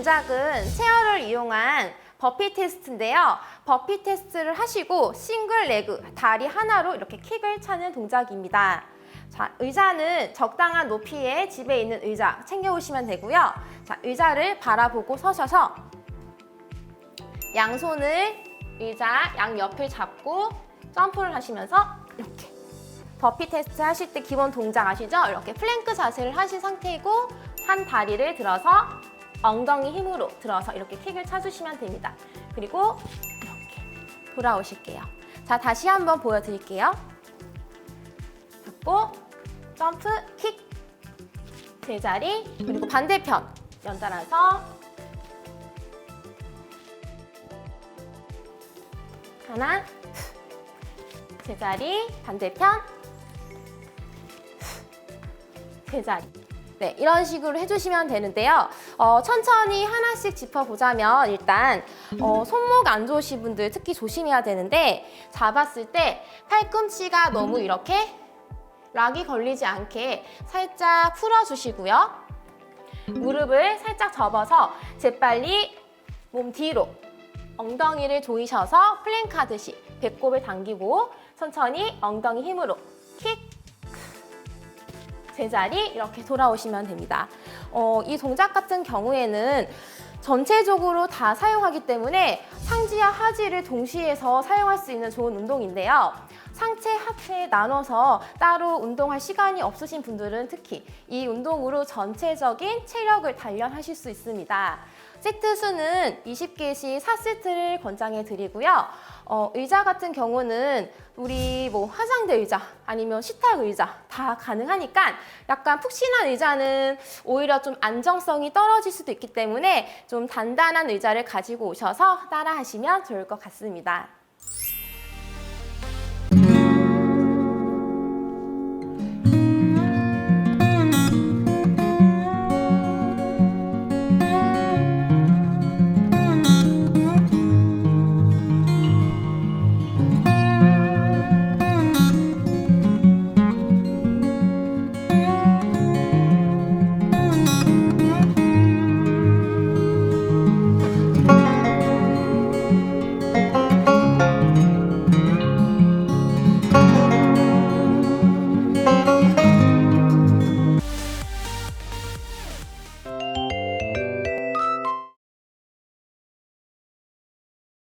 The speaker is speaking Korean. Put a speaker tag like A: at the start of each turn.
A: 동작은 체어를 이용한 버피 테스트인데요. 버피 테스트를 하시고 싱글 레그, 다리 하나로 이렇게 킥을 차는 동작입니다. 자, 의자는 적당한 높이에 집에 있는 의자 챙겨오시면 되고요. 자, 의자를 바라보고 서셔서 양손을 의자 양 옆을 잡고 점프를 하시면서 이렇게 버피 테스트 하실 때 기본 동작 아시죠? 이렇게 플랭크 자세를 하신 상태이고 한 다리를 들어서 엉덩이 힘으로 들어서 이렇게 킥을 차주시면 됩니다. 그리고 이렇게 돌아오실게요. 자, 다시 한번 보여드릴게요. 잡고 점프, 킥, 제자리, 그리고 반대편 연달아서 하나, 제자리, 반대편, 제자리. 네, 이런 식으로 해주시면 되는데요. 어, 천천히 하나씩 짚어보자면 일단 어, 손목 안 좋으신 분들 특히 조심해야 되는데 잡았을 때 팔꿈치가 너무 이렇게 락이 걸리지 않게 살짝 풀어주시고요. 무릎을 살짝 접어서 재빨리 몸 뒤로 엉덩이를 조이셔서 플랭크 하듯이 배꼽을 당기고 천천히 엉덩이 힘으로 킥 제자리 이렇게 돌아오시면 됩니다. 어, 이 동작 같은 경우에는 전체적으로 다 사용하기 때문에 상지와 하지를 동시에 서 사용할 수 있는 좋은 운동인데요. 상체, 하체 나눠서 따로 운동할 시간이 없으신 분들은 특히 이 운동으로 전체적인 체력을 단련하실 수 있습니다. 세트 수는 20개씩 4세트를 권장해 드리고요. 어, 의자 같은 경우는 우리 뭐 화장대 의자 아니면 식탁 의자 다 가능하니까 약간 푹신한 의자는 오히려 좀 안정성이 떨어질 수도 있기 때문에 좀 단단한 의자를 가지고 오셔서 따라 하시면 좋을 것 같습니다.